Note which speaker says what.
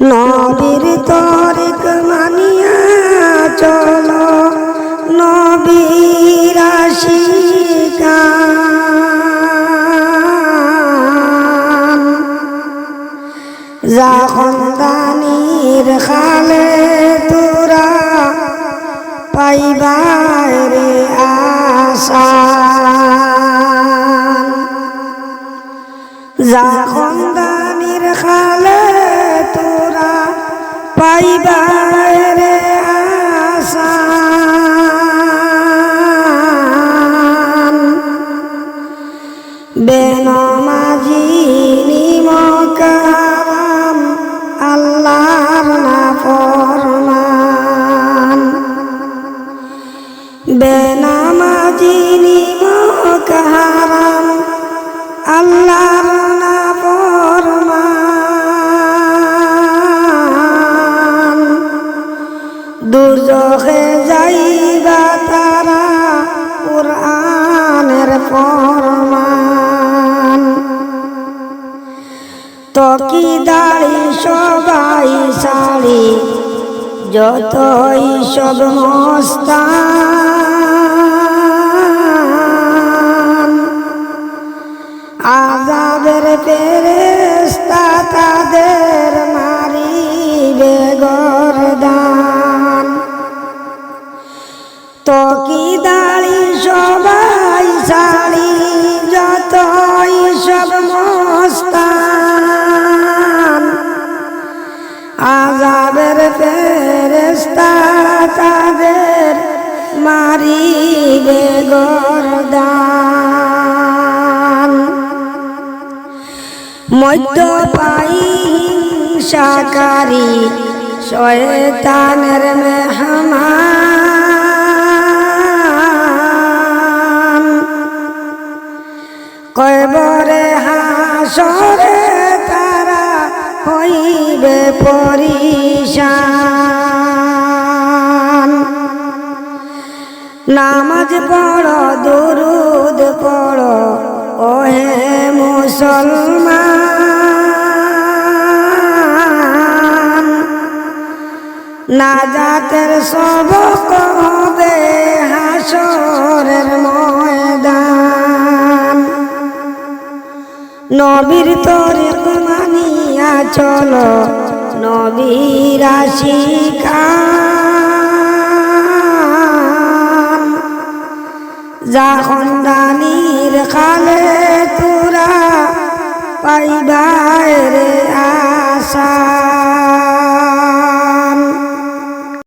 Speaker 1: নবীর তরিক মানিয়া চলো নবীর যখন খালে তোরা পাইবার আশা। যখন খালে পাইবার আশা। বেনমাজি নিমকারাম আল্লাহর না ফরমান বেনামাজি নিমকারাম আল্লাহর দুর্যোগে যাইবা তারা কোরআনের ফরমান। তকি দাড়ি সবাই শাড়ি যতই সব মস্তান। আজাবের ফেরেস্তা তাদের মারিবে গরদান। মধ্য পাই হিংসাকারী শয়তানের মেহমান। কয়বরে হাসরে তারা হইবে পরিশান। নামাজ পড়, দুরুদ পড়ো, ওহে মুসলমান। নাজাতের সবক হবে হাসরের ময়দান। নবীর তরিক মানিয়া চলো, নবীর আশিকান যখন দানির কালে তোরা পাইবায় রে আশা।